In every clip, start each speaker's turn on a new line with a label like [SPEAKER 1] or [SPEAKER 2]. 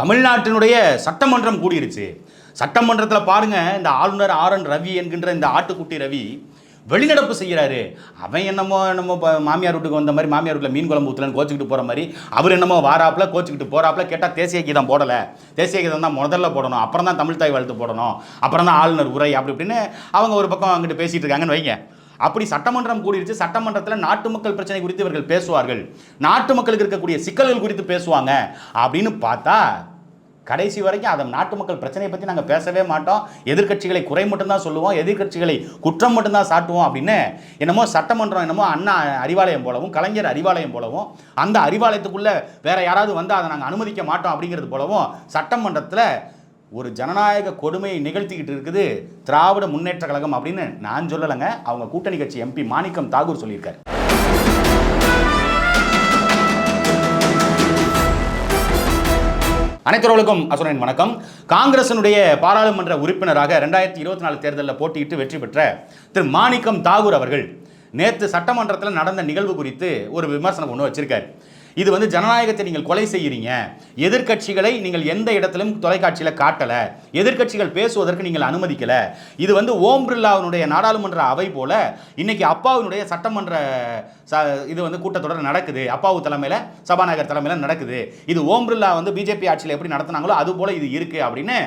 [SPEAKER 1] தமிழ்நாட்டினுடைய சட்டமன்றம் கூடிருச்சு. சட்டமன்றத்தில் பாருங்க இந்த ஆளுநர் ஆர் என் ரவி என்கின்ற இந்த ஆட்டுக்குட்டி ரவி வெளிநடப்பு செய்கிறாரு அவன் என்னமோ என்னமோ மாமியார் வீட்டுக்கு வந்த மாதிரி மாமியார் வீட்டில் மீன் குழம்பு ஊற்றலன்னு கோச்சிக்கிட்டு போகிற மாதிரி அவர் என்னமோ வாராப்பில் கோச்சிக்கிட்டு போகிறாப்பில் கேட்டால் தேசிய கீதம் போடலை. தேசிய கீதம் தான் முதல்ல போடணும். அப்புறம் தான் தமிழ் தாய் வாழ்த்து போடணும். அப்புறம் தான் ஆளுநர் உரை அப்படி இப்படின்னு அவங்க ஒரு பக்கம் அங்கிட்டு பேசிகிட்டு இருக்காங்கன்னு வைங்க. அப்படி சட்டமன்றம் கூடிருச்சு. சட்டமன்றத்தில் நாட்டு மக்கள் பிரச்சனை குறித்து இவர்கள் பேசுவார்கள். நாட்டு மக்களுக்கு இருக்கக்கூடிய சிக்கல்கள் குறித்து பேசுவாங்க. அப்படின்னு பார்த்தா கடைசி வரைக்கும் அதை நாட்டு மக்கள் பிரச்சனையை பற்றி நாங்கள் பேசவே மாட்டோம். எதிர்க்கட்சிகளை குறை மட்டும்தான் சொல்லுவோம். எதிர்க்கட்சிகளை குற்றம் மட்டும்தான் சாட்டுவோம் அப்படின்னு என்னமோ சட்டமன்றம் என்னமோ அண்ணா அறிவாலயம் போலவும் கலைஞர் அறிவாலயம் போலவும் அந்த அறிவாலயத்துக்குள்ளே வேறு யாராவது வந்து அதை நாங்கள் அனுமதிக்க மாட்டோம் அப்படிங்கிறது போலவும் சட்டமன்றத்தில் ஒரு ஜனநாயக கொடுமையை நிகழ்த்திக்கிட்டு இருக்குது திராவிட முன்னேற்ற கழகம் அப்படின்னு நான் சொல்லலைங்க. அவங்க கூட்டணி கட்சி எம்பி மாணிக்கம் தாகூர் சொல்லியிருக்காரு. அனைத்தவர்களுக்கும் அசுரன் வணக்கம். காங்கிரசனுடைய பாராளுமன்ற உறுப்பினராக ரெண்டாயிரத்தி இருபத்தி நாலு தேர்தலில் போட்டியிட்டு வெற்றி பெற்ற திரு மாணிக்கம் தாகூர் அவர்கள் நேற்று சட்டமன்றத்தில் நடந்த நிகழ்வு குறித்து ஒரு விமர்சனம் ஒன்று வச்சிருக்காரு. இது வந்து ஜனநாயகத்தை நீங்கள் கொலை செய்கிறீங்க எதிர்க்கட்சிகளை நீங்கள் எந்த இடத்திலும் தொலைக்காட்சியில் காட்டலை. எதிர்க்கட்சிகள் பேசுவதற்கு நீங்கள் அனுமதிக்கலை. இது வந்து ஓம் பிர்லாவினுடைய நாடாளுமன்ற அவை போல இன்னைக்கு அப்பாவினுடைய சட்டமன்ற ச இது வந்து கூட்டத்தொடர் நடக்குது. அப்பாவு தலைமையில் சபாநாயகர் தலைமையில் நடக்குது. இது ஓம் பிர்லா வந்து பிஜேபி ஆட்சியில் எப்படி நடத்தினாங்களோ அது போல இது இருக்கு அப்படின்னு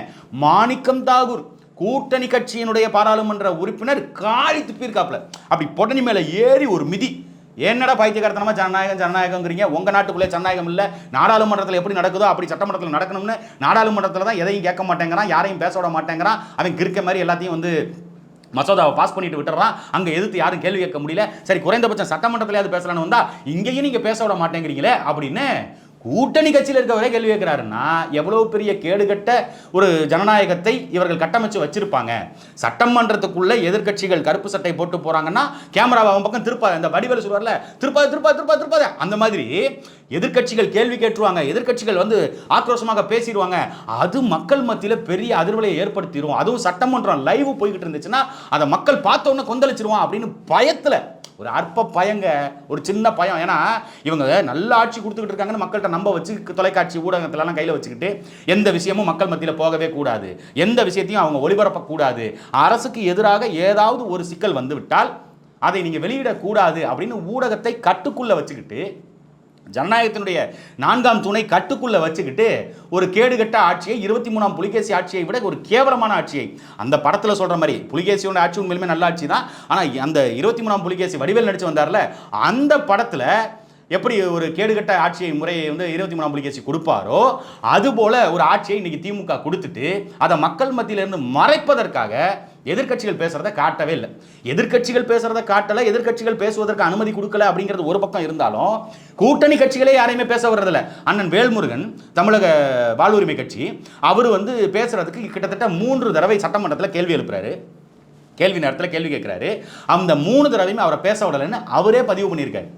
[SPEAKER 1] மாணிக்கம் தாகூர் கூட்டணி கட்சியினுடைய பாராளுமன்ற உறுப்பினர் காரி துப்பியிருக்காப்புல. அப்படி பொட்டணி மேலே ஏறி ஒரு மிதி. என்னடா பைத்தியக்காரத்தனமா ஜனநாயகம் ஜனநாயகங்கிறீங்க உங்க நாட்டுக்குள்ளே ஜனநாயகம் இல்லை. நாடாளுமன்றத்தில் எப்படி நடக்குதோ அப்படி சட்டமன்றத்தில் நடக்கணும்னு நாடாளுமன்றத்தில் தான் எதையும் கேட்க மாட்டேங்கிறான் யாரையும் பேச விட மாட்டேங்கிறான். அவன் கிறுக்க மாதிரி எல்லாத்தையும் வந்து மசோதாவை பாஸ் பண்ணிட்டு விட்டுறான். அங்கே எதிர்த்து யாரும் கேள்வி கேட்க முடியல. சரி குறைந்தபட்சம் சட்டமன்றத்திலேயாவது பேசலான்னு வந்தா இங்கேயும் நீங்கள் பேச விட மாட்டேங்கிறீங்களே அப்படின்னு கூட்டணி கட்சியில் இருக்கவரே கேள்வி கேட்கிறாருன்னா எவ்வளவு பெரிய கேடுகட்ட ஒரு ஜனநாயகத்தை இவர்கள் கட்டமைச்சு வச்சிருப்பாங்க. சட்டமன்றத்துக்குள்ள எதிர்க்கட்சிகள் கருப்பு சட்டை போட்டு போறாங்கன்னா கேமராவை அவன் பக்கம் திருப்பாத இந்த வடிவேல் சொல்வார்ல திருப்பாத திருப்பா திருப்பா திருப்பாத அந்த மாதிரி எதிர்க்கட்சிகள் கேள்வி கேட்டுருவாங்க. எதிர்க்கட்சிகள் வந்து ஆக்ரோஷமாக பேசிடுவாங்க. அது மக்கள் மத்தியில் பெரிய அதிர்வலையை ஏற்படுத்திடும் அதுவும் சட்டமன்றம் லைவ் போய்கிட்டு இருந்துச்சுன்னா அதை மக்கள் பார்த்தோன்னே கொந்தளிச்சிருவான் அப்படின்னு பயத்தில் ஒரு அற்ப பயங்க ஒரு சின்ன பயம். ஏன்னா இவங்க நல்ல ஆட்சி கொடுத்துக்கிட்டு இருக்காங்கன்னு மக்கள்கிட்ட நம்ப வச்சு தொலைக்காட்சி ஊடகத்திலலாம் கையில் வச்சுக்கிட்டு எந்த விஷயமும் மக்கள் மத்தியில் போகவே கூடாது. எந்த விஷயத்தையும் அவங்க ஒளிபரப்பக்கூடாது. அரசுக்கு எதிராக ஏதாவது ஒரு சிக்கல் வந்துவிட்டால் அதை நீங்கள் வெளியிடக்கூடாது அப்படின்னு ஊடகத்தை கட்டுக்குள்ளே வச்சுக்கிட்டு ஜனநாயகத்தினுடைய நான்காம் துணை கட்டுக்குள்ள வச்சுக்கிட்டு ஒரு கேடுகட்ட ஆட்சியை இருபத்தி மூணாம் புலிகேசி ஆட்சியை விட ஒரு கேவலமான ஆட்சியை. அந்த படத்தில் சொல்ற மாதிரி புலிகேசியோட ஆட்சி உண்மையிலுமே நல்ல ஆட்சி தான் ஆனால் அந்த இருபத்தி மூணாம் புலிகேசி வடிவேல் நடிச்சு வந்தார்ல அந்த படத்தில் எப்படி ஒரு கேடுகட்ட ஆட்சியை முறையை வந்து இருபத்தி மூணாம் புலிகேசி கொடுப்பாரோ அதுபோல ஒரு ஆட்சியை இன்னைக்கு திமுக கொடுத்துட்டு அதை மக்கள் மத்தியிலிருந்து மறைப்பதற்காக எதிர்க்கட்சிகள் பேசுறத காட்டவே இல்லை. எதிர்க்கட்சிகள் பேசுகிறத காட்டல எதிர்க்கட்சிகள் பேசுவதற்கு அனுமதி கொடுக்கல அப்படிங்கிறது ஒரு பக்கம் இருந்தாலும் கூட்டணி கட்சிகளே யாரையுமே பேச வர்றதில்ல. அண்ணன் வேல்முருகன் தமிழக வாழ்வுரிமை கட்சி அவர் வந்து பேசுறதுக்கு கிட்டத்தட்ட மூன்று தடவை சட்டமன்றத்தில் கேள்வி எழுப்புறாரு. கேள்வி நேரத்தில் கேள்வி கேட்குறாரு அந்த மூணு தடவையுமே அவரை பேச விடலைன்னு அவரே பதிவு பண்ணியிருக்காரு.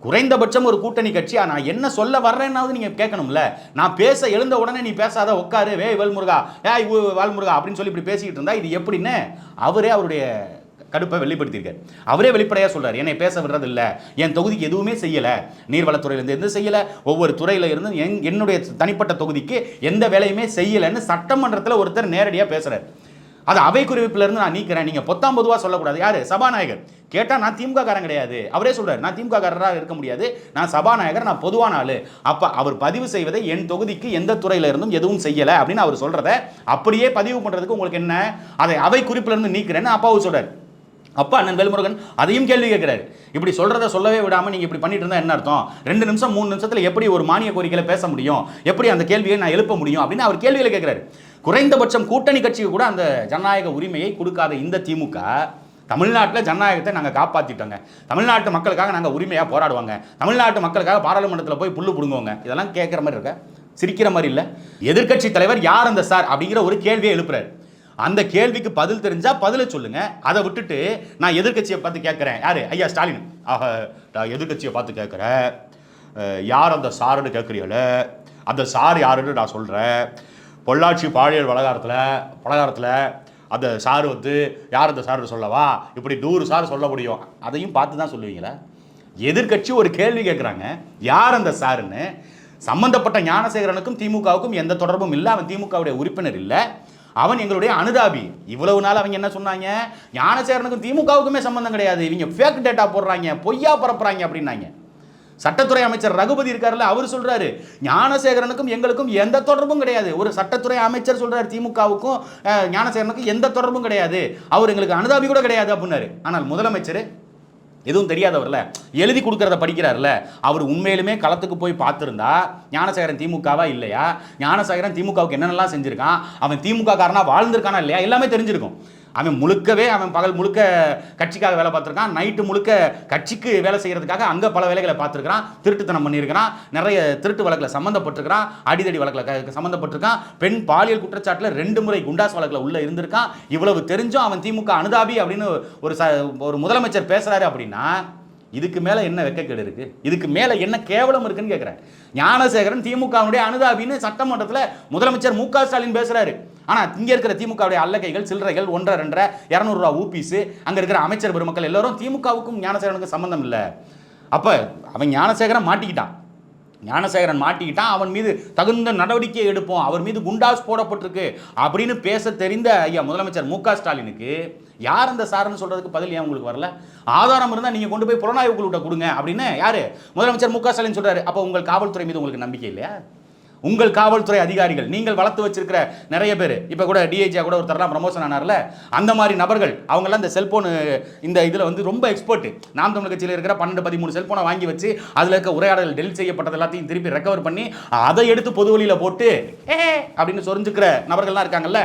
[SPEAKER 1] குறைந்தபட்சம் ஒரு கூட்டணி கட்சி. நான் என்ன சொல்ல வர்றேன்னாவது நீங்கள் கேட்கணும்ல. நான் பேச எழுந்த உடனே நீ பேசாத உட்காரு. வே வேல்முருகா. ஏய் உ- வால்முருகா. அப்படின்னு சொல்லி இப்படி பேசிக்கிட்டு இருந்தா இது எப்படின்னு அவரே அவருடைய கடுப்பை வெளிப்படுத்தியிருக்காரு. அவரே வெளிப்படையாக சொல்கிறார் என்னை பேச விடுறது இல்லை என் தொகுதிக்கு எதுவுமே செய்யலை. நீர்வளத்துறையிலேருந்து எதுவும் செய்யலை. ஒவ்வொரு துறையில இருந்து எங் என்னுடைய தனிப்பட்ட தொகுதிக்கு எந்த வேலையுமே செய்யலைன்னு சட்டமன்றத்தில் ஒருத்தர் நேரடியாக பேசுகிறார் அது அவை குறிப்பிலிருந்து நான் நீக்கிறேன். நீங்கள் பொத்தாம் பொதுவாக சொல்லக்கூடாது. யார்? சபாநாயகர். கேட்டால் நான் திமுக காரன் கிடையாது. அவரே சொல்கிறார் நான் திமுக காரராக இருக்க முடியாது. நான் சபாநாயகர் நான் பொதுவான ஆள். அப்போ அவர் பதிவு செய்வதை என் தொகுதிக்கு எந்த துறையில இருந்தும் எதுவும் செய்யலை அப்படின்னு அவர் சொல்கிறத அப்படியே பதிவு பண்ணுறதுக்கு உங்களுக்கு என்ன? அதை அவை குறிப்பில இருந்து நீக்கிறேன்னு அப்பாவு சொல்கிறார் அப்பா அண்ணன் வேல்முருகன் அதையும் கேள்வி கேட்கிறாரு. இப்படி சொல்றத சொல்லவே விடாம நீங்க இப்படி பண்ணிட்டு இருந்தா என்ன அர்த்தம்? ரெண்டு நிமிஷம் மூணு நிமிஷத்துல எப்படி ஒரு மானிய கோரிக்கையில பேச முடியும்? எப்படி அந்த கேள்வியை நான் எழுப்ப முடியும்? அப்படின்னு அவர் கேள்வியில கேட்கிறாரு. குறைந்தபட்சம் கூட்டணி கட்சிக்கு கூட அந்த ஜனநாயக உரிமையை கொடுக்காத இந்த திமுக தமிழ்நாட்டில் ஜனநாயகத்தை நாங்கள் காப்பாற்றிட்டோங்க தமிழ்நாட்டு மக்களுக்காக நாங்கள் உரிமையாக போராடுவாங்க. தமிழ்நாட்டு மக்களுக்காக பாராளுமன்றத்தில் போய் புல்லு பிடுங்குவோங்க. இதெல்லாம் கேட்குற மாதிரி இருக்க? சிரிக்கிற மாதிரி இல்லை. எதிர்க்கட்சி தலைவர் யார் அந்த சார் அப்படிங்கிற ஒரு கேள்வியை எழுப்புறாரு. அந்த கேள்விக்கு பதில் தெரிஞ்சால் பதில சொல்லுங்க. அதை விட்டுட்டு நான் எதிர்க்கட்சியை பார்த்து கேட்குறேன் யாரு? ஐயா ஸ்டாலின். ஆக நான் எதிர்க்கட்சியை பார்த்து கேட்குறேன் யார் அந்த சாருன்னு கேட்குறீங்கள அந்த சார் யாருன்னு நான் சொல்கிறேன் பொள்ளாச்சி பாழியல் பலகாரத்தில் பலகாரத்தில் அந்த சார் வந்து யார் அந்த சார் சொல்லவா? இப்படி நூறு சார் சொல்ல முடியும். அதையும் பார்த்து தான் சொல்லுவீங்களா. எதிர்க்கட்சி ஒரு கேள்வி கேட்குறாங்க. யார் அந்த சாருன்னு? சம்பந்தப்பட்ட ஞானசேகரனுக்கும் திமுகவுக்கும் எந்த தொடர்பும் இல்லை. அவன் திமுகவுடைய உறுப்பினர் இல்லை. அவன் எங்களுடைய அனுதாபி. இவ்வளவு நாள் அவங்க என்ன சொன்னாங்க? ஞானசேகரனுக்கும் திமுகவுக்குமே சம்மந்தம் கிடையாது. இவங்க ஃபேக் டேட்டா போடுறாங்க பொய்யா பரப்புறாங்க அப்படின்னாங்க. சட்டத்துறை அமைச்சர் ரகுபதி இருக்காருல்ல அவர் சொல்றாரு ஞானசேகரனுக்கும் எங்களுக்கும் எந்த தொடர்பும் கிடையாது. ஒரு சட்டத்துறை அமைச்சர் சொல்றாரு திமுகவுக்கும் ஞானசேகரனுக்கும் எந்த தொடர்பும் கிடையாது. அவர் எங்களுக்கு அனுதாபி கூட கிடையாது அப்படின்னாரு. ஆனால் முதலமைச்சர் எதுவும் தெரியாதவர்ல எழுதி கொடுக்கறத படிக்கிறார்ல அவர் உண்மையிலுமே களத்துக்கு போய் பார்த்துருந்தா ஞானசேகரன் திமுகவா இல்லையா? ஞானசேகரன் திமுகவுக்கு என்னென்னலாம் செஞ்சிருக்கான்? அவன் திமுக காரனா வாழ்ந்திருக்கானா இல்லையா? எல்லாமே தெரிஞ்சிருக்கும். அவன் முழுக்கவே அவன் பகல் முழுக்க கட்சிக்காக வேலை பார்த்துருக்கான். நைட்டு முழுக்க கட்சிக்கு வேலை செய்கிறதுக்காக அங்கே பல வேலைகளை பார்த்துருக்கான் திருட்டுத்தனம் பண்ணியிருக்கிறான். நிறைய திருட்டு வழக்கில் சம்மந்தப்பட்டிருக்கிறான் அடிதடி வழக்கில் க- சம்மந்தப்பட்டிருக்கான் பெண் பாலியல் குற்றச்சாட்டில் ரெண்டு முறை குண்டாஸ் வழக்கில் உள்ளே இருந்திருக்கான். இவ்வளவு தெரிஞ்சும் அவன் திமுக அனுதாபி அப்படின்னு ஒரு ச ஒரு முதலமைச்சர் பேசுகிறாரு அப்படின்னா இதுக்கு மேலே என்ன வெக்கக்கேடு இருக்குது இதுக்கு மேலே என்ன கேவலம் இருக்குன்னு கேட்குறேன் ஞானசேகரன் திமுகவுடைய அனுதாபின்னு சட்டமன்றத்தில் முதலமைச்சர் மு க ஸ்டாலின் பேசுகிறாரு ஆனால் இங்கே இருக்கிற திமுகவுடைய அல்லக்கைகள் சில்லறைகள் ஒன்றரை ரெண்டரை இரநூறுவா ஊபிஸு அங்கே இருக்கிற அமைச்சர் பெருமக்கள் எல்லாரும் திமுகவுக்கும் ஞானசேகரனுக்கும் சம்பந்தம் இல்லை. அப்போ அவன் ஞானசேகரன் மாட்டிக்கிட்டான். ஞானசேகரன் மாட்டிக்கிட்டான் அவன் மீது தகுந்த நடவடிக்கை எடுப்போம் அவர் மீது குண்டாஸ் போடப்பட்டிருக்கு அப்படின்னு பேச தெரிந்த ஐயா முதலமைச்சர் மு ஸ்டாலினுக்கு யார் அந்த சார்னு சொல்கிறதுக்கு பதில் ஏன் உங்களுக்கு வரல? ஆதாரம் இருந்தால் நீங்கள் கொண்டு போய் புலனாய்வு குழுட்ட கொடுங்க அப்படின்னு யார்? முதலமைச்சர் மு ஸ்டாலின் சொல்றாரு. அப்போ உங்கள் காவல்துறை மீது உங்களுக்கு நம்பிக்கை இல்லையா? உங்கள் காவல்துறை அதிகாரிகள் நீங்கள் வளர்த்து வச்சிருக்கிற நிறைய பேர் இப்போ கூட டிஐஜியாக கூட ஒருத்தர்லாம் ப்ரமோஷன் ஆனார்ல அந்த மாதிரி நபர்கள் அவங்கெல்லாம் இந்த செல்போன் இந்த இதில் வந்து ரொம்ப எக்ஸ்பர்ட்டு நாம் தமிழ் கட்சியில் இருக்கிற பன்னெண்டு பதிமூணு செல்போனை வாங்கி வச்சு அதில் இருக்க உரையாடல் டெலிட் செய்யப்பட்டது எல்லாத்தையும் திருப்பி ரெக்கவர் பண்ணி அதை எடுத்து பொது வழியில் போட்டு ஏ அப்படின்னு சொரிஞ்சுக்கிற நபர்கள்லாம் இருக்காங்கல்ல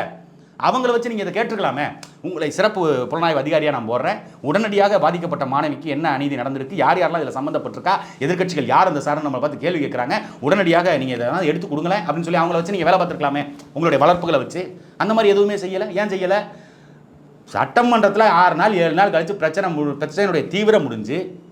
[SPEAKER 1] அவங்கள வச்சு நீங்கள் இதை கேட்டிருக்கலாமே? உங்களை சிறப்பு புலனாய்வு அதிகாரியாக நான் போடுறேன். உடனடியாக பாதிக்கப்பட்ட மாணவிக்கு என்ன அநீதி நடந்திருக்கு? யார் யாரெல்லாம் இதில் சம்மந்தப்பட்டிருக்கா எதிர்க்கட்சிகள் யார் அந்த சார் நம்மளை பார்த்து கேள்வி கேட்குறாங்க உடனடியாக நீங்கள் இதெல்லாம் எடுத்து கொடுங்களேன் அப்படின்னு சொல்லி அவங்கள வச்சு நீங்கள் வேலை பார்த்துருக்கலாமே. உங்களுடைய வளர்ப்புகளை வச்சு. அந்த மாதிரி எதுவுமே செய்யலை. ஏன் செய்யலை? சட்டமன்றத்தில் ஆறு நாள் ஏழு நாள் கழித்து பிரச்சனை மு- பிரச்சனையுடைய தீவிரம் முடிஞ்சு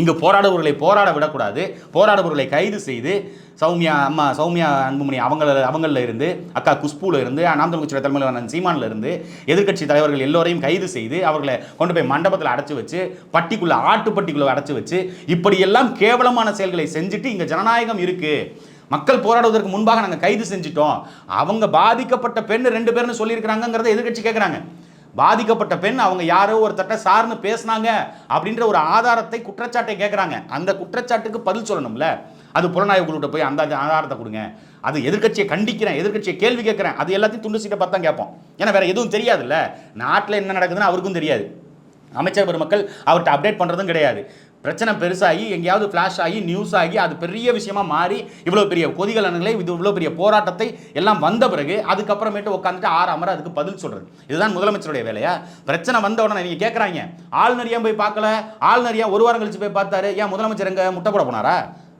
[SPEAKER 1] இங்கு போராடுபவர்களை போராட விடக்கூடாது. போராடுபவர்களை கைது செய்து சௌமியா அம்மா சௌமியா அன்புமணி அவங்கள அவங்களில் இருந்து அக்கா குஷ்பூவில் இருந்து நாம் தமிழ் கட்சியோட தலைமையிலான சீமானில் இருந்து எதிர்க்கட்சி தலைவர்கள் எல்லோரையும் கைது செய்து அவர்களை கொண்டு போய் மண்டபத்தில் அடைச்சி வச்சு பட்டிக்குள்ளே ஆட்டுப்பட்டிக்குள்ளே அடைச்சி வச்சு இப்படியெல்லாம் கேவலமான செயல்களை செஞ்சுட்டு இங்கே ஜனநாயகம் இருக்குது மக்கள் போராடுவதற்கு முன்பாக நாங்கள் கைது செஞ்சிட்டோம். அவங்க பாதிக்கப்பட்ட பெண் ரெண்டு பேர்னு சொல்லியிருக்கிறாங்கிறத எதிர்க்கட்சி கேட்குறாங்க பாதிக்கப்பட்ட பெண் அவங்க யாரோ ஒருத்தட்ட சார்னு பேசினாங்க அப்படின்ற ஒரு ஆதாரத்தை குற்றச்சாட்டை கேட்குறாங்க அந்த குற்றச்சாட்டுக்கு பதில் சொல்லணும்ல. அது புலனாய்வு போய் அந்த ஆதாரத்தை கொடுங்க. அது எதிர்க்கட்சியை கண்டிக்கிறேன் எதிர்கட்சியை கேள்வி கேட்குறேன் அது எல்லாத்தையும் துண்டு சீட்டை பார்த்து தான் கேட்போம். ஏன்னா வேறு எதுவும் தெரியாதுல்ல. நாட்டில் என்ன நடக்குதுன்னு அவருக்கும் தெரியாது. அமைச்சர் பெருமக்கள் அவர்கிட்ட அப்டேட் பண்ணுறதும் கிடையாது. பிரச்சனை பெருசாகி எங்கேயாவது ஃப்ளாஷ் ஆகி நியூஸ் ஆகி அது பெரிய விஷயமா மாறி இவ்வளோ பெரிய கொதிகலன்களை இது இவ்வளோ பெரிய போராட்டத்தை எல்லாம் வந்த பிறகு அதுக்கப்புறமேட்டு உட்காந்துட்டு ஆறு அமர அதுக்கு பதில் சொல்கிறது இதுதான் முதலமைச்சருடைய வேலையா? பிரச்சனை வந்த உடனே நீங்கள் கேட்குறாங்க ஆளுநர் ஏன் போய் பார்க்கல? ஆளுநர் ஏன் ஒரு வாரம் கழிச்சு போய் பார்த்தாரு? ஏன் முதலமைச்சர் எங்கே முட்டை போட போனாரா?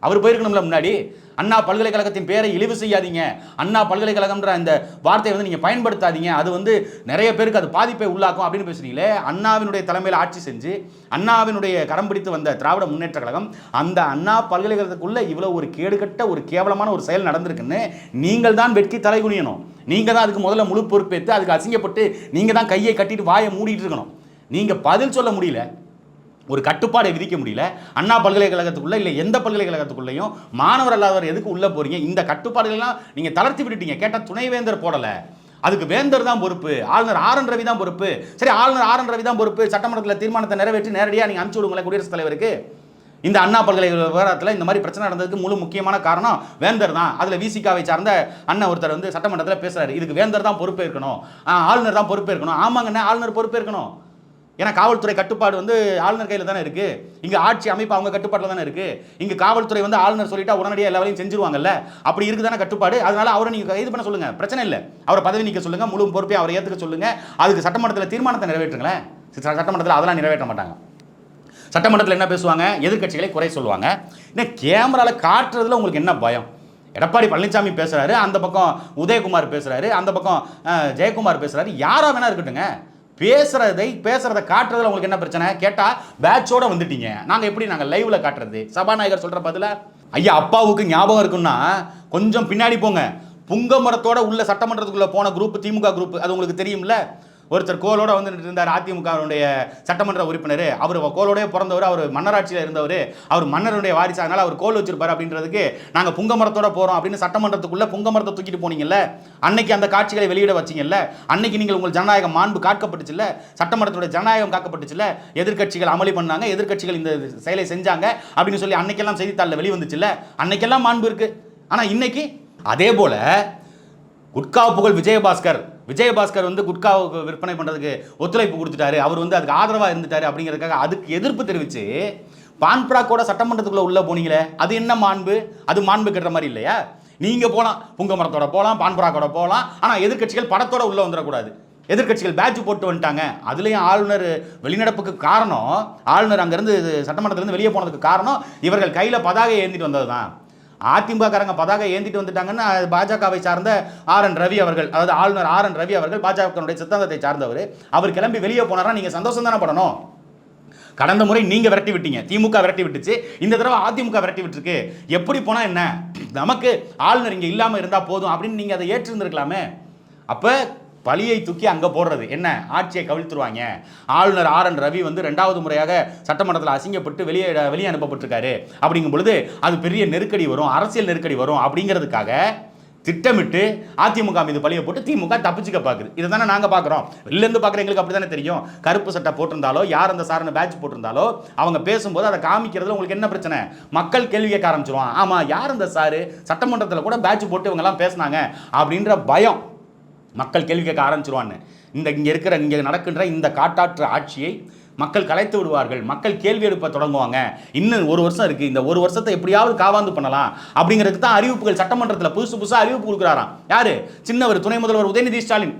[SPEAKER 1] அவர் போயிருக்கணும்ல முன்னாடி? அண்ணா பல்கலைக்கழகத்தின் பேரை இழிவு செய்யாதீங்க. அண்ணா பல்கலைக்கழகம்ன்ற அந்த வார்த்தையை வந்து நீங்கள் பயன்படுத்தாதீங்க. அது வந்து நிறைய பேருக்கு அது பாதிப்பை உள்ளாக்கும் அப்படின்னு பேசுறீங்களே. அண்ணாவினுடைய தலைமையில் ஆட்சி செஞ்சு அண்ணாவினுடைய கரம் பிடித்து வந்த திராவிட முன்னேற்ற கழகம் அந்த அண்ணா பல்கலைக்கழகத்துக்குள்ளே இவ்வளோ ஒரு கேடுகட்ட ஒரு கேவலமான ஒரு செயல் நடந்திருக்குன்னு நீங்கள் தான் வெட்கி தலைகுனியணும் நீங்கள் தான் அதுக்கு முதல்ல முழு பொறுப்பேற்று அதுக்கு அசிங்கப்பட்டு நீங்கள் தான் கையை கட்டிட்டு வாயை மூடிட்டு இருக்கணும். நீங்கள் பதில் சொல்ல முடியல. ஒரு கட்டுப்பாடை விதிக்க முடியல. அண்ணா பல்கலைக்கழகத்துக்குள்ளே இல்லை எந்த பல்கலைக்கழகத்துக்குள்ளேயும் மாணவர் அல்லாதவர் எதுக்கு உள்ளே போகிறீங்க இந்த கட்டுப்பாடுகள்லாம் நீங்கள் தளர்த்தி விட்டுட்டீங்க. கேட்டால் துணைவேந்தர் போடலை. அதுக்கு வேந்தர் தான் பொறுப்பு. ஆளுநர் ஆர் என் ரவி தான் பொறுப்பு. சரி ஆளுநர் ஆர் என் ரவி தான் பொறுப்பு. சட்டமன்றத்தில் தீர்மானத்தை நிறைவேற்றி நேரடியாக நீங்கள் அனுப்பிச்சு விடுங்களேன் குடியரசுத் தலைவருக்கு. இந்த அண்ணா பல்கலைக்கழக விவகாரத்தில் இந்த மாதிரி பிரச்சனை நடந்ததுக்கு முழு முக்கியமான காரணம் வேந்தர் தான். அதில் விசிகாவை சார்ந்த அண்ணன் ஒருத்தர் வந்து சட்டமன்றத்தில் பேசுகிறாரு இதுக்கு வேந்தர் தான் பொறுப்பேற்கணும். ஆ, ஆளுநர் தான் பொறுப்பேற்கணும். ஆமாங்கண்ணே ஆளுநர் பொறுப்பேற்கணும். ஏன்னா காவல்துறை கட்டுப்பாடு வந்து ஆளுநர் கையில் தானே இருக்குது இங்கே ஆட்சி அமைப்பு அவங்க கட்டுப்பாட்டில் தானே இருக்குது இங்கே காவல்துறை வந்து ஆளுநர் சொல்லிட்டா உடனடியாக எல்லா வேலையும் செஞ்சுருவாங்கல்ல. அப்படி இருக்குதானே கட்டுப்பாடு. அதனால அவரை நீங்கள் இது பண்ண சொல்லுங்கள் பிரச்சனை இல்லை. அவரை பதவி நீக்க சொல்லுங்கள் முழு பொறுப்பை அவரை ஏற்றுக்க சொல்லுங்கள் அதுக்கு சட்டமன்றத்தில் தீர்மானத்தை நிறைவேற்றுங்களேன். சட்டமன்றத்தில் அதெல்லாம் நிறைவேற்ற மாட்டாங்க. சட்டமன்றத்தில் என்ன பேசுவாங்க? எதிர்க்கட்சிகளை குறை சொல்லுவாங்க. இன்னும் கேமராவில் காட்டுறதுல உங்களுக்கு என்ன பயம்? எடப்பாடி பழனிசாமி பேசுகிறாரு அந்த பக்கம் உதயகுமார் பேசுகிறாரு அந்த பக்கம் ஜெயக்குமார் பேசுகிறாரு யாராக வேணா இருக்கட்டுங்க. பேசுறதை பேசுறதை காட்டுறதுல உங்களுக்கு என்ன பிரச்சனை? கேட்டா பேட்சோட வந்துட்டீங்க. நாங்க எப்படி நாங்க லைவ்ல காட்டுறது? சபாநாயகர் சொல்ற பதில? ஐயா அப்பாவுக்கு ஞாபகம் இருக்குன்னா கொஞ்சம் பின்னாடி போங்க. புங்க மரத்தோட உள்ள சட்டமன்றத்துக்குள்ள போன குரூப் திமுக குரூப் அது உங்களுக்கு தெரியும்ல? ஒருத்தர் கோலோட வந்து இருந்தார் அதிமுகவுடைய சட்டமன்ற உறுப்பினர். அவர் கோலோடய பிறந்தவர் அவர் மன்னராட்சியில் இருந்தவர். அவர் மன்னருடைய வாரிசு அதனால் அவர் கோல் வச்சிருப்பார் அப்படின்றதுக்கு நாங்கள் புங்க மரத்தோட போகிறோம் அப்படின்னு சட்டமன்றத்துக்குள்ளே புங்க மரத்தை தூக்கிட்டு போனீங்கல்ல? அன்னைக்கு அந்த காட்சிகளை வெளியிட வச்சிங்கல்ல? அன்னைக்கு நீங்கள் உங்கள் ஜனநாயக மாண்பு காக்கப்பட்டுச்சுல்ல? சட்டமன்றத்துடைய ஜனநாயகம் காக்கப்பட்டுச்சுல்ல? எதிர்க்கட்சிகள் அமளி பண்ணாங்க எதிர்க்கட்சிகள் இந்த செயலை செஞ்சாங்க அப்படின்னு சொல்லி அன்னைக்கெல்லாம் செய்தித்தாளில் வெளிவந்துச்சுல்ல? அன்னைக்கெல்லாம் மாண்பு இருக்கு. ஆனால் இன்னைக்கு அதே போல குட்கா புகழ் விஜயபாஸ்கர் விஜயபாஸ்கர் வந்து குட்காவுக்கு விற்பனை பண்ணுறதுக்கு ஒத்துழைப்பு கொடுத்துட்டாரு. அவர் வந்து அதுக்கு ஆதரவாக இருந்துட்டாரு அப்படிங்கிறதுக்காக அதுக்கு எதிர்ப்பு தெரிவித்து பான்பராக்கோட சட்டமன்றத்துக்குள்ளே உள்ளே போனீங்களே அது என்ன மாண்பு? அது மாண்பு கட்டுற மாதிரி இல்லையா? நீங்கள் போகலாம் புங்க மரத்தோட போகலாம் பான்பராக்கோட போகலாம் ஆனால் எதிர்க்கட்சிகள் படத்தோட உள்ளே வந்துடக்கூடாது. எதிர்க்கட்சிகள் பேட்ச் போட்டு வந்துட்டாங்க. அதுலேயும் ஆளுநர் வெளிநடப்புக்கு காரணம் ஆளுநர் அங்கேருந்து சட்டமன்றத்திலேருந்து வெளியே போனதுக்கு காரணம் இவர்கள் கையில் பதாகை ஏந்திட்டு வந்தது தான் அதிமுககாரங்க பதாக ஏந்திட்டு வந்துட்டாங்கன்னு பாஜகவை சார்ந்த ஆர் என் ரவி அவர்கள் அதாவது ஆளுநர் ஆர் என் ரவி அவர்கள் பாஜகனுடைய சித்தாந்தத்தை சார்ந்தவர். அவர் கிளம்பி வெளியே போனாரா நீங்கள் சந்தோஷம் தானே படணும்? கடந்த முறை நீங்க விரட்டி விட்டீங்க. திமுக விரட்டி விட்டுச்சு. இந்த தடவை அதிமுக விரட்டி விட்டுருக்கு. எப்படி போனா என்ன? நமக்கு ஆளுநர் இங்க இல்லாம இருந்தா போதும் அப்படின்னு நீங்க அதை ஏற்றிருந்திருக்கலாமே. அப்ப பழியை தூக்கி அங்கே போடுறது. என்ன? ஆட்சியை கவிழ்த்துருவாங்க. ஆளுநர் ஆர் என் ரவி வந்து ரெண்டாவது முறையாக சட்டமன்றத்தில் அசிங்கப்பட்டு வெளியே வெளியே அனுப்பப்பட்டிருக்காரு. அப்படிங்கும் பொழுது அது பெரிய நெருக்கடி வரும் அரசியல் நெருக்கடி வரும் அப்படிங்கிறதுக்காக திட்டமிட்டு அதிமுக மீது பழிய போட்டு திமுக தப்பிச்சுக்க பார்க்குது இதை தானே நாங்கள் பார்க்குறோம் வெளிலேருந்து பார்க்குற எங்களுக்கு அப்படி தானே தெரியும். கருப்பு சட்டை போட்டிருந்தாலோ யார் அந்த சாரனை பேட்ச் போட்டிருந்தாலோ அவங்க பேசும்போது அதை காமிக்கிறதுல உங்களுக்கு என்ன பிரச்சனை? மக்கள் கேள்வி கேட்க ஆரம்பிச்சிருவான். ஆமாம் யார் அந்த சாரு? சட்டமன்றத்தில் கூட பேட்ச் போட்டு இவங்கெல்லாம் பேசுனாங்க அப்படின்ற பயம். மக்கள் கேள்வி கேட்க ஆரம்பிச்சிருவான்னு. இந்த இங்கே இருக்கிற இங்கே நடக்கின்ற இந்த காட்டாற்று ஆட்சியை மக்கள் கலைத்து விடுவார்கள். மக்கள் கேள்வி எழுப்ப தொடங்குவாங்க. இன்னும் ஒரு வருஷம் இருக்குது இந்த ஒரு வருஷத்தை எப்படியாவது காவாந்து பண்ணலாம் அப்படிங்கிறதுக்கு தான் அறிவிப்புகள் சட்டமன்றத்தில் புதுசு புதுசாக அறிவிப்பு கொடுக்குறாராம். யார்? சின்னவர் துணை முதல்வர் உதயநிதி ஸ்டாலின்.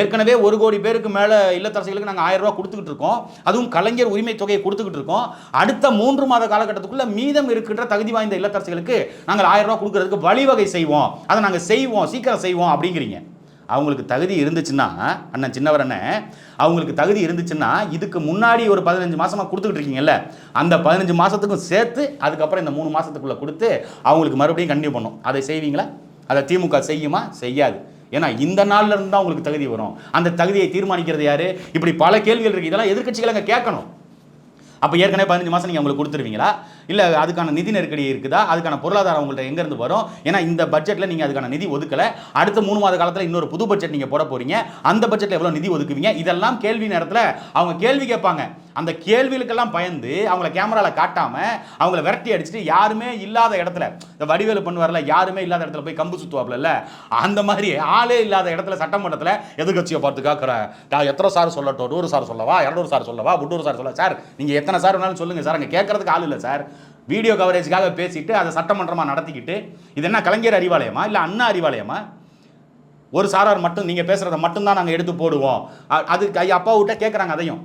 [SPEAKER 1] ஏற்கனவே ஒரு கோடி பேருக்கு மேலே இல்லத்தரசிகளுக்கு நாங்கள் ஆயிரம் ரூபா கொடுத்துக்கிட்டு இருக்கோம். அதுவும் கலைஞர் உரிமை தொகையை கொடுத்துக்கிட்டு இருக்கோம். அடுத்த மூன்று மாத காலகட்டத்துக்குள்ளே மீதம் இருக்கின்ற தகுதி வாய்ந்த இல்லத்தரசிகளுக்கு நாங்கள் ஆயிரம் ரூபா கொடுக்கறதுக்கு வழிவகை செய்வோம். அதை நாங்கள் செய்வோம். சீக்கிரம் செய்வோம் அப்படிங்கிறீங்க. அவங்களுக்கு தகுதி இருந்துச்சுன்னா அண்ணன் சின்னவர் அண்ணன் அவங்களுக்கு தகுதி இருந்துச்சுன்னா இதுக்கு முன்னாடி ஒரு பதினஞ்சு மாதமாக கொடுத்துக்கிட்டு இருக்கீங்கல்ல அந்த பதினஞ்சு மாதத்துக்கும் சேர்த்து அதுக்கப்புறம் இந்த மூணு மாதத்துக்குள்ளே கொடுத்து அவங்களுக்கு மறுபடியும் கண்டினியூ பண்ணும் அதை செய்வீங்களா? அதை திமுக செய்யுமா? செய்யாது. ஏன்னா இந்த நாள்ல இருந்து தான் உங்களுக்கு தகுதி வரும். அந்த தகுதியை தீர்மானிக்கிறது யார்? இப்படி பல கேள்விகள் இருக்குது இதெல்லாம் எதிர்க்கட்சிகள் அங்கே கேட்கணும். அப்போ ஏற்கனவே பதினஞ்சு மாதம் நீங்கள் அவங்களுக்கு கொடுத்துருவீங்களா? இல்லை அதுக்கான நிதி நெருக்கடி இருக்குதா? அதுக்கான பொருளாதாரம் உங்கள்கிட்ட எங்கேருந்து வரும்? ஏன்னா இந்த பட்ஜெட்டில் நீங்கள் அதுக்கான நிதி ஒதுக்கலை. அடுத்த மூணு மாத காலத்தில் இன்னொரு புது பட்ஜெட் நீங்கள் போட போகிறீங்க அந்த பட்ஜெட்டில் எவ்வளோ நிதி ஒதுக்குவீங்க? இதெல்லாம் கேள்வி நேரத்தில் அவங்க கேள்வி கேட்பாங்க. அந்த கேள்விகளுக்கெல்லாம் பயந்து அவங்கள கேமராவில் காட்டாமல் அவங்கள விரட்டி அடிச்சுட்டு யாருமே இல்லாத இடத்துல இந்த வடிவேலு பண்ணுவார்ல யாருமே இல்லாத இடத்துல போய் கம்பு சுற்றுவாப்ல அந்த மாதிரி ஆளே இல்லாத இடத்துல சட்டமன்றத்தில் எதிர்கட்சியை பார்த்து கேட்குறேன் நான் எத்தனை சார் சொல்லட்டும்? நூறு சார் சொல்லவா? இரநூறு சார் சொல்லவா? முந்நூறு சார் சொல்ல சார் நீங்கள் எத்தனை சார் வேணாலும் சொல்லுங்கள் சார். அங்கே கேட்கறதுக்கு ஆள் இல்லை சார். வீடியோ கவரேஜுக்காக பேசிட்டு அதை சட்டமன்றமாக நடத்திக்கிட்டு இது என்ன கலைஞர் அறிவாலயமா இல்லை அண்ணா அறிவாலயமா? ஒரு சாரார் மட்டும் நீங்கள் பேசுகிறத மட்டும்தான் நாங்கள் எடுத்து போடுவோம். அது ஐயா அப்பா விட்ட கேட்குறாங்க அதையும்.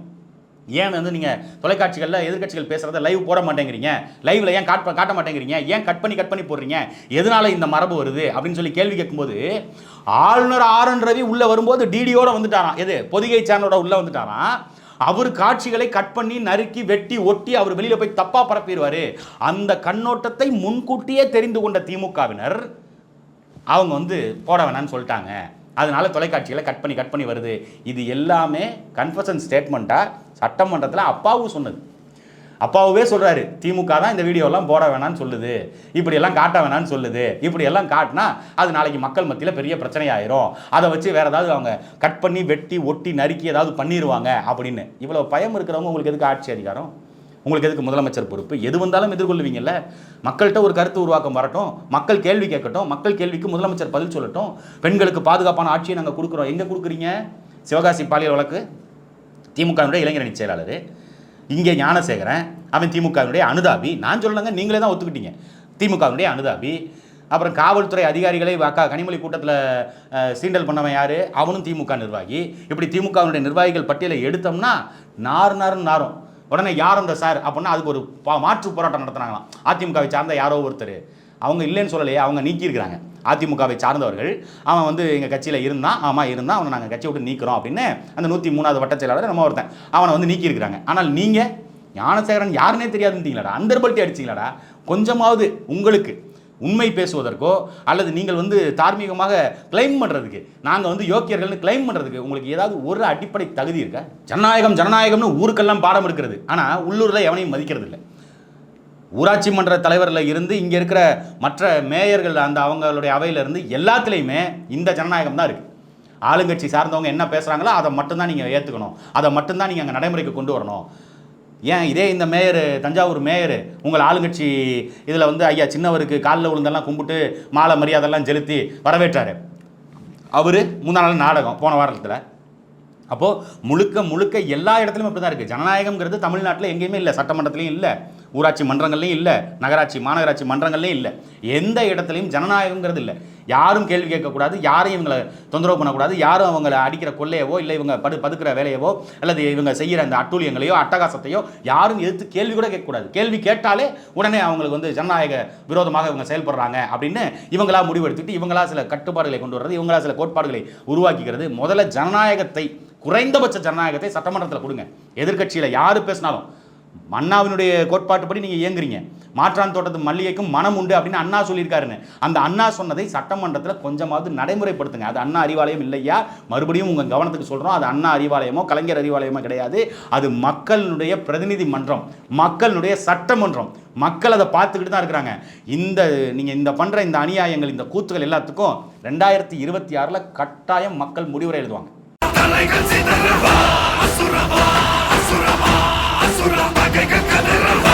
[SPEAKER 1] ஏன் வந்து நீங்கள் தொலைக்காட்சிகளில் எதிர்க்கட்சிகள் பேசுகிறத லைவ் போட மாட்டேங்கிறீங்க? லைவில் ஏன் காட்ட காட்ட மாட்டேங்கிறீங்க? ஏன் கட் பண்ணி கட் பண்ணி போடுறீங்க? எதனால இந்த மரபு வருது? அப்படின்னு சொல்லி கேள்வி கேட்கும்போது ஆளுநர் ஆர் என் ரவி உள்ளே வரும்போது டிடியோட வந்துட்டாராம். எது பொதிகை சேனலோட உள்ளே வந்துட்டாராம். அவர் காட்சிகளை கட் பண்ணி நறுக்கி வெட்டி ஒட்டி அவர் வெளியில் போய் தப்பா பரப்பிடுவாரு. அந்த கண்ணோட்டத்தை முன்கூட்டியே தெரிந்து கொண்ட திமுகவினர் அவங்க வந்து போட வேணான்னு சொல்லிட்டாங்க. அதனால தொலைக்காட்சிகளை கட் பண்ணி கட் பண்ணி வருது. இது எல்லாமே கன்ஃபஷன் ஸ்டேட்மெண்ட்டாக சட்டமன்றத்தில் அப்பாவும் சொன்னது. அப்பாவே சொல்கிறாரு திமுக தான் இந்த வீடியோலாம் போட வேணாம்னு சொல்லுது. இப்படியெல்லாம் காட்ட வேணாம்னு சொல்லுது. இப்படியெல்லாம் காட்டினா அது நாளைக்கு மக்கள் மத்தியில் பெரிய பிரச்சனையாயிரும். அதை வச்சு வேறு ஏதாவது அவங்க கட் பண்ணி வெட்டி ஒட்டி நறுக்கி ஏதாவது பண்ணிடுவாங்க அப்படின்னு. இவ்வளோ பயம் இருக்கிறவங்க உங்களுக்கு எதுக்கு ஆட்சி அதிகாரம்? உங்களுக்கு எதுக்கு முதலமைச்சர் பொறுப்பு? எது வந்தாலும் எதிர்கொள்வீங்கல்ல மக்கள்கிட்ட ஒரு கருத்து உருவாக்கம் வரட்டும். மக்கள் கேள்வி கேட்கட்டும். மக்கள் கேள்விக்கு முதலமைச்சர் பதில் சொல்லட்டும். பெண்களுக்கு பாதுகாப்பான ஆட்சியை நாங்கள் கொடுக்குறோம். எங்கே கொடுக்குறீங்க? சிவகாசி பாலியல் வழக்கு திமுகவினுடைய இளைஞரணி செயலாளர். இங்கே ஞானசேகரன் அவன் திமுகவினுடைய அனுதாபி. நான் சொல்லலைங்க நீங்களே தான் ஒத்துக்கிட்டீங்க. திமுகவினுடைய அனுதாபி. அப்புறம் காவல்துறை அதிகாரிகளை அக்கா கனிமொழி கூட்டத்தில் சீண்டல் பண்ணவன் யார்? அவனும் திமுக நிர்வாகி. இப்படி திமுகவினுடைய நிர்வாகிகள் பட்டியலை எடுத்தோம்னா நார் நார்னு நாரும். உடனே யார் அந்த சார் அப்படின்னா அதுக்கு ஒரு மாற்று போராட்டம் நடத்துனாங்களாம். அதிமுகவை சார்ந்த யாரோ ஒருத்தர். அவங்க இல்லைன்னு சொல்லலையே அவங்க நீக்கியிருக்கிறாங்க. அதிமுகவை சார்ந்தவர்கள் அவன் வந்து எங்கள் கட்சியில் இருந்தான் ஆமாம் இருந்தான் அவனை நாங்கள் கட்சியை விட்டு நீக்கிறோம் அப்படின்னு அந்த நூற்றி மூணாவது வட்ட செயலாளர் நம்ம ஒருத்தன் அவனை வந்து நீக்கியிருக்கிறாங்க. ஆனால் நீங்கள் ஞானசேகரன் யாருன்னே தெரியாதுன்றீங்களாடா? அந்தர்பல்ட்டி அடிச்சிங்களாடா? கொஞ்சமாவது உங்களுக்கு உண்மை பேசுவதற்கோ அல்லது நீங்கள் வந்து தார்மீகமாக கிளைம் பண்ணுறதுக்கு நாங்கள் வந்து யோக்கியர்கள்னு கிளைம் பண்ணுறதுக்கு உங்களுக்கு ஏதாவது ஒரு அடிப்படை தகுதி இருக்கா? ஜனநாயகம் ஜனநாயகம்னு ஊருக்கெல்லாம் பாடம் எடுக்கிறது. ஆனால் உள்ளூரில் எவனையும் மதிக்கிறது இல்லை ஊராட்சி மன்ற தலைவரில் இருந்து இங்கே இருக்கிற மற்ற மேயர்கள் அந்த அவங்களுடைய அவையிலிருந்து எல்லாத்துலேயுமே இந்த ஜனநாயகம் தான் இருக்குது ஆளுங்கட்சி சார்ந்தவங்க என்ன பேசுகிறாங்களோ அதை மட்டும்தான் நீங்கள் ஏற்றுக்கணும் அதை மட்டும்தான் நீங்கள் அங்கே நடைமுறைக்கு கொண்டு வரணும். ஏன் இதே இந்த மேயர் தஞ்சாவூர் மேயர் உங்கள் ஆளுங்கட்சி இதில் வந்து ஐயா சின்னவருக்கு காலில் விழுந்தெல்லாம் கும்பிட்டு மாலை மரியாதைலாம் செலுத்தி வரவேற்றாரு. அவர் முந்தா நாள் நாடகம் போன வாரத்தில். அப்போது முழுக்க முழுக்க எல்லா இடத்துலையும் அப்படி தான் இருக்குது ஜனநாயகம்ங்கிறது தமிழ்நாட்டில் எங்கேயுமே இல்லை சட்டமன்றத்துலேயும் இல்லை. ஊராட்சி மன்றங்கள்லையும் இல்லை நகராட்சி மாநகராட்சி மன்றங்கள்லையும் இல்லை. எந்த இடத்துலையும் ஜனநாயகம்ங்கிறது இல்லை. யாரும் கேள்வி கேட்கக்கூடாது யாரையும் இவங்களை தொந்தரவு பண்ணக்கூடாது யாரும் அவங்களை அடிக்கிற கொள்ளையவோ இல்லை இவங்க படு பதுக்கிற வேலையவோ அல்லது இவங்க செய்கிற அந்த அட்டூழியங்களையோ அட்டகாசத்தையோ யாரும் எதிர்த்து கேள்வி கூட கேட்கக்கூடாது. கேள்வி கேட்டாலே உடனே அவங்களுக்கு வந்து ஜனநாயக விரோதமாக இவங்க செயல்படுறாங்க அப்படின்னு இவங்களா முடிவெடுத்துட்டு இவங்களா சில கட்டுப்பாடுகளை கொண்டு வர்றது இவங்களா சில கோட்பாடுகளை உருவாக்கிக்கிறது. முதல்ல ஜனநாயகத்தை குறைந்தபட்ச ஜனநாயகத்தை சட்டமன்றத்தில் கொடுங்க. எதிர்க்கட்சியில் யார் பேசினாலும் அண்ணாவினுடைய கோட்பாட்டுப்படி நீங்கள் இயங்குறீங்க. மாற்றான் தோட்டத்து மல்லிகைக்கும் மனம் உண்டு அப்படின்னு அண்ணா சொல்லியிருக்காருன்னு. அந்த அண்ணா சொன்னதை சட்டமன்றத்தில் கொஞ்சமாவது நடைமுறைப்படுத்துங்க. அது அண்ணா அறிவாலயம் இல்லையா? மறுபடியும் உங்கள் கவனத்துக்கு சொல்கிறோம் அது அண்ணா அறிவாலயமோ கலைஞர் அறிவாலயமோ கிடையாது. அது மக்களுடைய பிரதிநிதி மன்றம் மக்களுடைய சட்டமன்றம். மக்கள் அதை பார்த்துக்கிட்டு தான் இருக்கிறாங்க. இந்த நீங்கள் இந்த பண்ணுற இந்த அநியாயங்கள் இந்த கூத்துகள் எல்லாத்துக்கும் ரெண்டாயிரத்தி இருபத்தி ஆறில் கட்டாயம் மக்கள் முடிவுரை எழுதுவாங்க.
[SPEAKER 2] தலைகள் சிதறவா அசுரவா